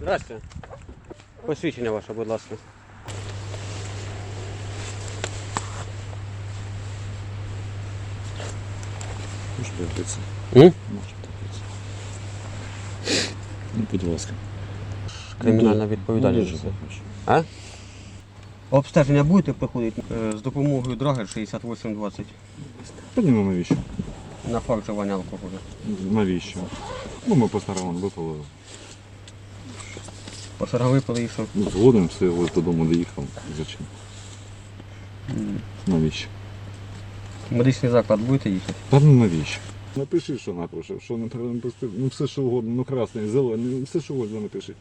Здрасте. Посвідчення ваше, будь ласка. Може подивитися. М? Може подивитися. Ну, будь ласка. Кримінальна Ну, відповідальність. дуже похоже. А? Обстеження будете проходити Е, з допомогою Драгер 6820 Та ні, ну навіщо? на факт вживання алкоголю. Навіщо? Ну, ми по. Випили і що? Ну, згодом все, я ось додому доїхав. Зачем? Навіщо? В медичний заклад будете їхати? Та ну навіщо? Напиши, що напрошу, що не треба напустити. Ну все що угодно, ну красний, зелений, все що угодно напиши.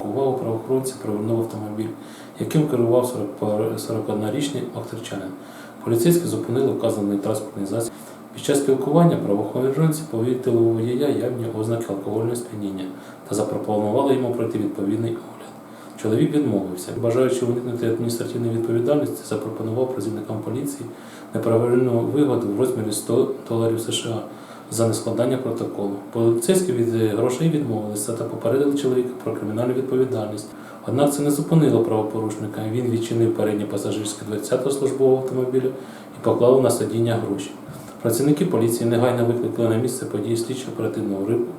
Увагу правоохоронців привернув автомобіль, яким керував 41-річний авторчанин. Поліцейські зупинили вказаний транспортний засіб. Під час спілкування правоохоронці повідомили водія явні ознаки алкогольного сп'яніння та запропонували йому пройти відповідний огляд. Чоловік відмовився, бажаючи уникнути адміністративної відповідальності, запропонував працівникам поліції неправильну вигоду в розмірі 100 доларів США за нескладання протоколу. Поліцейські від грошей відмовилися та попередили чоловіка про кримінальну відповідальність. Однак це не зупинило правопорушника. Він відчинив переднє пасажирське дверцята службового автомобіля і поклав на сидіння гроші. Працівники поліції негайно викликали на місце події слідчого оперативного групу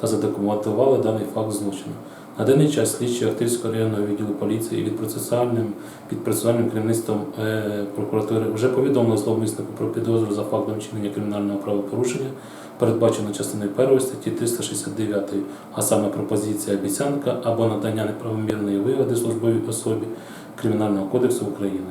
та задокументували даний факт злочину. На даний час слідчі Артильського районного відділу поліції від процесуальним під процесуальним керівництвом е, прокуратури вже повідомили зловмиснику про підозру за фактом вчинення кримінального правопорушення, передбачено частиною 1 статті 369, а саме пропозиція обіцянка або надання неправомірної вигоди службовій особі Кримінального кодексу України.